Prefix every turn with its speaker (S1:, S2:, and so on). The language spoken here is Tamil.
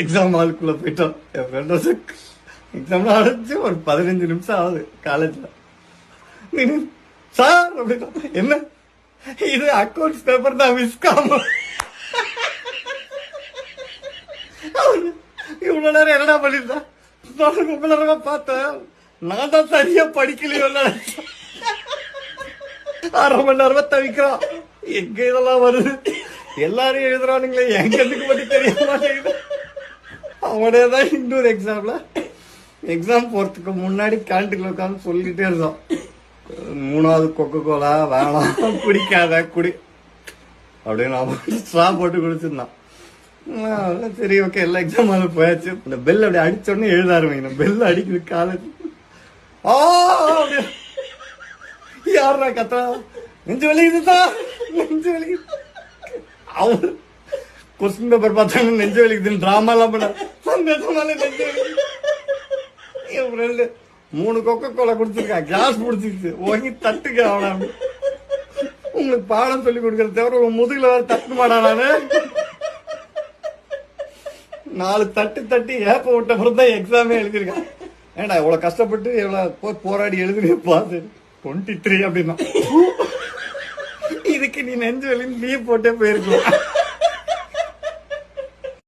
S1: எக்ஸாம் ஹாலுக்குள்ள போயிட்டோம். என் ஃப்ரெண்டோட எக்ஸாம் ஆரம்பிச்சு ஒரு பதினஞ்சு நிமிஷம் ஆகுது. காலேஜில் சார் அப்படின்னா என்ன? இது அக்கௌண்ட்ஸ் பேப்பர் தான் விஸ்காம் இவ்வளவு நேரம் என்னடா பண்ணிருந்தா நான் ரொம்ப நேரமா பார்த்தேன். நான் தான் சரியா படிக்கலையோ அரை மணி நேரமா தவிக்கிறோம் எங்க இதெல்லாம் வருது? எல்லாரும் எழுதுறானுங்களே. எங்க எதுக்கு மட்டும் தெரிய மாட்டேங்குது. அவனே தான் இன்னொரு எக்ஸாம்ல எக்ஸாம் போறதுக்கு முன்னாடி கேன்டீன்ல உட்காந்து சொல்லிட்டே இருந்தோம். மூணாவது கொக்கோ கோலா வேணாம் குடிக்காத குடி. அப்படின்னு அவன் ஸ்ட்ரா போட்டு குடிச்சிருந்தான். சரி ஓகே எல்லா எக்ஸாம் அது போயாச்சு. இந்த பெல் அப்படி அடிச்சோடனே எழுத ஆரம்பிக்கணும். பெல் அடிக்குது காலேஜ் ஆ யாரா கத்தா? நெஞ்சு வலிக்குதுதா நெஞ்சு வலிக்குது. அவர். கொஸ்டின் பேப்பர் பார்த்தாங்க நெஞ்சு வலிக்குதுன்னு டிராமா எல்லாம் பண்ண நிஜமாலே நெஞ்சு என் ஃப்ரெண்டு மூணு கொக்கோ கோலா குடிச்சிருக்கா கிளாஸ் பிடிச்சிருச்சு. வாங்கி தட்டுக்க அவன. உங்களுக்கு பாடம் சொல்லி கொடுக்கறது தவிர உன் முதுகுல வேற தட்டு மாடானு நாலு தட்டு தட்டி ஏப்ப விட்ட பிறகு தான் எக்ஸாமே எழுதியிருக்கான் ஏண்டா இவ்வளோ கஷ்டப்பட்டு இவ்வளோ போய் போராடி எழுதுனே பாத்து டுவெண்ட்டி த்ரீ அப்படின்னா. இதுக்கு நீ நெஞ்சு வலி லீவ் போட்டே போயிருக்கலாம்